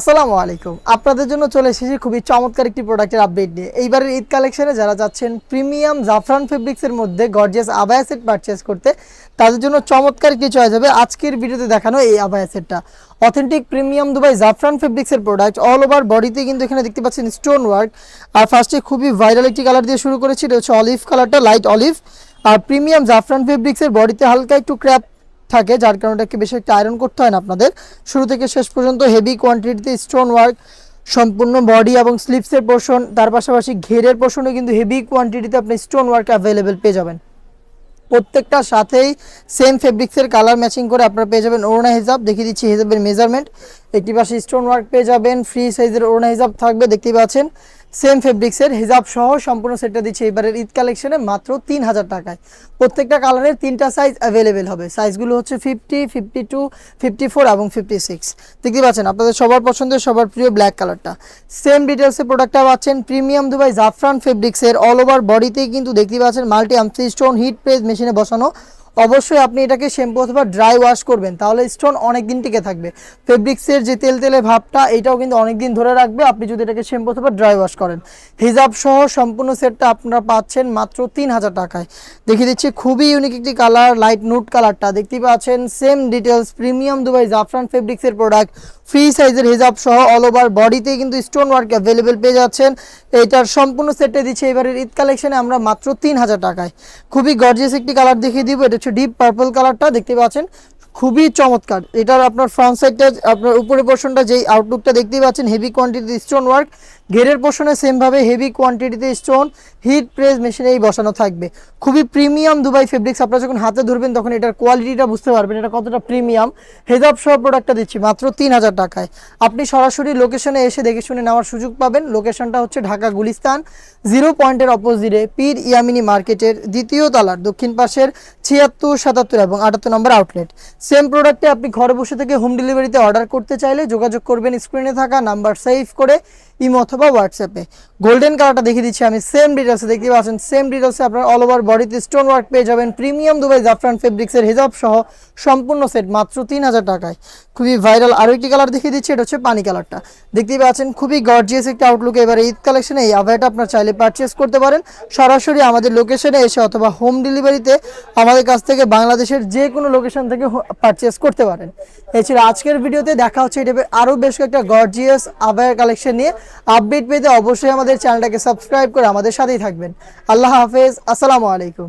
আসসালামু আলাইকুম। আপনাদের জন্য চলে এসেছি খুবই চমৎকার একটি প্রোডাক্টের আপডেট নিয়ে। এইবারের ঈদ কালেকশনে যারা যাচ্ছেন প্রিমিয়াম জাফরান ফেব্রিক্সের মধ্যে গর্জিয়াস আবায়া সেট পারচেস করতে, তাদের জন্য চমৎকার একটি চয়েস হবে। আজকের ভিডিওতে দেখানো এই আবায়া সেটটা অথেন্টিক প্রিমিয়াম দুবাই জাফরান ফেব্রিক্সের প্রোডাক্ট অল ওভার বডিতে কিন্তু এখানে দেখতে পাচ্ছেন স্টোন ওয়ার্ক আর ফার্স্টে খুবই ভাইরাল একটি কালার দিয়ে শুরু করেছি, এটা হচ্ছে অলিভ কালারটা লাইট অলিভ আর প্রিমিয়াম জাফরান ফেব্রিক্সের বডিতে হালকা একটু ক্র্যাপ থাকে, যার কারণে এটাকে বেশি একটা আয়রন করতে হয় না আপনাদের। শুরু থেকে শেষ পর্যন্ত হেভি কোয়ান্টিটিতে স্টোন ওয়ার্ক সম্পূর্ণ বডি এবং স্লিপসের পোর্শন তার পাশাপাশি ঘেরের পোর্শনে কিন্তু হেভি কোয়ান্টিটিতে আপনি স্টোন ওয়ার্ক অ্যাভেলেবেল পেয়ে যাবেন। প্রত্যেকটার সাথেই সেম ফেব্রিক্সের কালার ম্যাচিং করে আপনারা পেয়ে যাবেন ওড়না হিসাব দেখিয়ে দিচ্ছি হিসাবের মেজারমেন্ট একটি পাশে স্টোন ওয়ার্ক পেয়ে যাবেন ফ্রি সাইজের ওড়না হিসাব থাকবে, দেখতেই পাচ্ছেন। সেম ফেব্রিক্সের হিজাব সহ সম্পূর্ণ সেটটা দিচ্ছে এবারের ঈদ কালেকশনে মাত্র তিন হাজার টাকায়। প্রত্যেকটা কালারের তিনটা সাইজ অ্যাভেলেবেল হবে। সাইজগুলো হচ্ছে fifty fifty two fifty four এবং ফিফটি সিক্স দেখতে পাচ্ছেন, আপনাদের সবার পছন্দের, সবার প্রিয় ব্ল্যাক কালারটা সেম ডিটেলসের প্রোডাক্টটা পাচ্ছেন প্রিমিয়াম দুবাই জাফরান ফেব্রিক্সের অল ওভার বডিতেই কিন্তু দেখতে পাচ্ছেন মাল্টি আমসি স্টোন হিট প্রেস মেশিনে বসানো অবশ্যই আপনি এটাকে শ্যাম্পু অথবা ড্রাই ওয়াশ করবেন, তাহলে স্টোন অনেক দিন টিকে থাকবে। ফেব্রিক্সের যে তেল তেলে ভাবটা, এটাও কিন্তু অনেক দিন ধরে রাখবে, আপনি যদি এটাকে শ্যাম্পু অথবা ড্রাই ওয়াশ করেন। হিজাব সহ সম্পূর্ণ সেটটা আপনারা পাচ্ছেন মাত্র তিন হাজার টাকায়। দেখিয়ে দিচ্ছি খুবই ইউনিক একটি কালার লাইট নুট কালারটা দেখতেই পাচ্ছেন সেম ডিটেলস প্রিমিয়াম দুবাই জাফরান ফেব্রিক্সের প্রোডাক্ট ফ্রি সাইজের হিজাব সহ অল ওভার বডিতে কিন্তু স্টোন ওয়ার্ক অ্যাভেলেবেল পেয়ে যাচ্ছেন। এইটার সম্পূর্ণ সেটটা দিচ্ছে, এবারের ঈদ কালেকশনে আমরা মাত্র তিন হাজার টাকায়। খুবই গর্জিয়াস একটি কালার দেখিয়ে দিব, এটা হচ্ছে ডিপ পার্পল কালারটা দেখতে পাচ্ছেন। খুবই চমৎকার। এটার আপনার ফ্রন্ট সাইডটা আপনার উপরের পোর্শনটা যেই আউটলুকটা দেখতেই পাচ্ছেন হেভি কোয়ান্টিটি স্টোন ওয়ার্ক ঘেরের পোর্শনে সেমভাবে হেভি কোয়ান্টিটিতে স্টোন হিট প্রেস মেশিনেই বসানো থাকবে। খুবই প্রিমিয়াম দুবাই ফেব্রিক্স আপনারা যখন হাতে ধরবেন তখন এটার কোয়ালিটিটা বুঝতে পারবেন, এটা কতটা প্রিমিয়াম হেজাব সহ প্রোডাক্টটা দিচ্ছি, মাত্র তিন হাজার টাকায়। আপনি সরাসরি লোকেশনে এসে দেখে শুনে নেওয়ার সুযোগ পাবেন। লোকেশনটা হচ্ছে ঢাকা গুলিস্তান জিরো পয়েন্টের অপোজিটে পীর ইয়ামিনী মার্কেটের দ্বিতীয় তলার দক্ষিণ পাশের ছিয়াত্তর সাতাত্তর এবং আটাত্তর নম্বর আউটলেট সেম প্রোডাক্টে আপনি ঘরে বসে থেকে হোম ডেলিভারিতে অর্ডার করতে চাইলে যোগাযোগ করবেন স্ক্রিনে থাকা নাম্বার সেভ করে ইমো অথবা হোয়াটসঅ্যাপে গোল্ডেন কালারটা দেখিয়ে দিচ্ছি আমি সেম ডিটেলসে দেখতে পাচ্ছেন সেম ডিটেলসে আপনার অল ওভার বডিতে স্টোন ওয়ার্ক পেয়ে যাবেন প্রিমিয়াম দুবাই জাফরান ফেব্রিক্সের হিজাব সহ সম্পূর্ণ সেট মাত্র তিন হাজার টাকায়। খুবই ভাইরাল আরও একটি কালার দেখিয়ে দিচ্ছি, এটা হচ্ছে পানি কালারটা দেখতেই পাচ্ছেন, খুবই গর্জিয়াস একটা আউটলুক এবারে ঈদ কালেকশনে এই আভায়াটা আপনার চাইলে পারচেস করতে পারেন। সরাসরি আমাদের লোকেশনে এসে অথবা হোম ডেলিভারিতে আমাদের কাছ থেকে বাংলাদেশের যে কোনো লোকেশন থেকে পারচেস করতে পারেন। এছাড়া আজকের ভিডিওতে দেখা হচ্ছে এটা আরও বেশ কয়েকটা গর্জিয়াস আবার কালেকশন নিয়ে। আপডেট পেতে অবশ্যই আমাদের চ্যানেলটাকে সাবস্ক্রাইব করে আমাদের সাথেই থাকবেন। আল্লাহ হাফেজ, আসসালামু আলাইকুম।